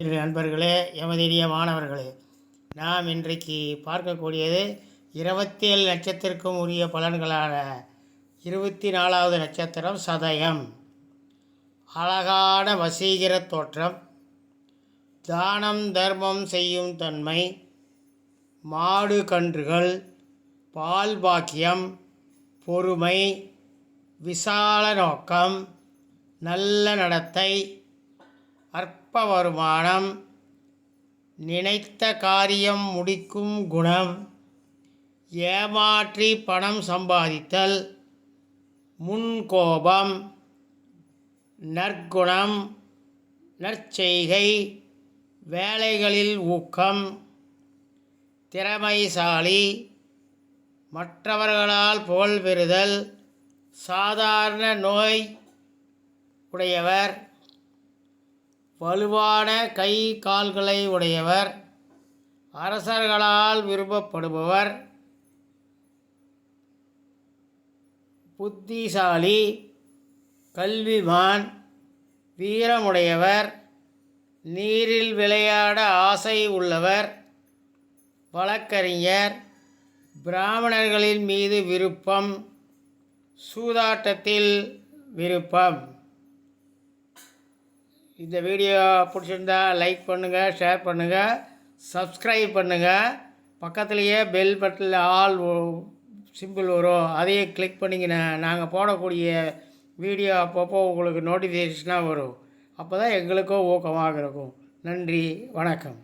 இன்று நண்பர்களே எமதிரிய மாணவர்களே நாம் இன்றைக்கு பார்க்கக்கூடியது இருபத்தி ஏழு நட்சத்திரக்கும் உரிய பலன்களான இருபத்தி நாலாவது நட்சத்திரம் சதயம். அழகான வசீகர தோற்றம் தானம் தர்மம் செய்யும் தன்மை மாடு கன்றுகள் பால் பாக்கியம் பொறுமை விசால நோக்கம் நல்ல நடத்தை அற்ப வருமானம் நினைத்த காரியம் முடிக்கும் குணம். ஏமாற்றி பணம் சம்பாதித்தல். முன்கோபம். நற்குணம். நற்செய்கை. வேலைகளில் ஊக்கம். திறமைசாலி. மற்றவர்களால் புகழ் பெறுதல் சாதாரண நோய் உடையவர். வலுவான கை கால்களை உடையவர். அரசர்களால் விரும்பப்படுபவர். புத்திசாலி. கல்விமான். வீரமுடையவர். நீரில் விளையாட ஆசை உள்ளவர். வழக்கறிஞர். பிராமணர்களின் மீது விருப்பம். சூதாட்டத்தில் விருப்பம். இந்த வீடியோ பிடிச்சிருந்தா லைக் பண்ணுங்கள் ஷேர் பண்ணுங்கள் சப்ஸ்கிரைப் பண்ணுங்கள் பக்கத்துலேயே பெல் பட்டனில் ஆல் சிம்பிள் வரும். அதையே கிளிக் பண்ணிங்கன்னா நாங்கள் போடக்கூடிய வீடியோ அப்பப்போ உங்களுக்கு நோட்டிஃபிகேஷனாக வரும். அப்போ தான் எங்களுக்கும் ஊக்கமாக இருக்கும். நன்றி வணக்கம்.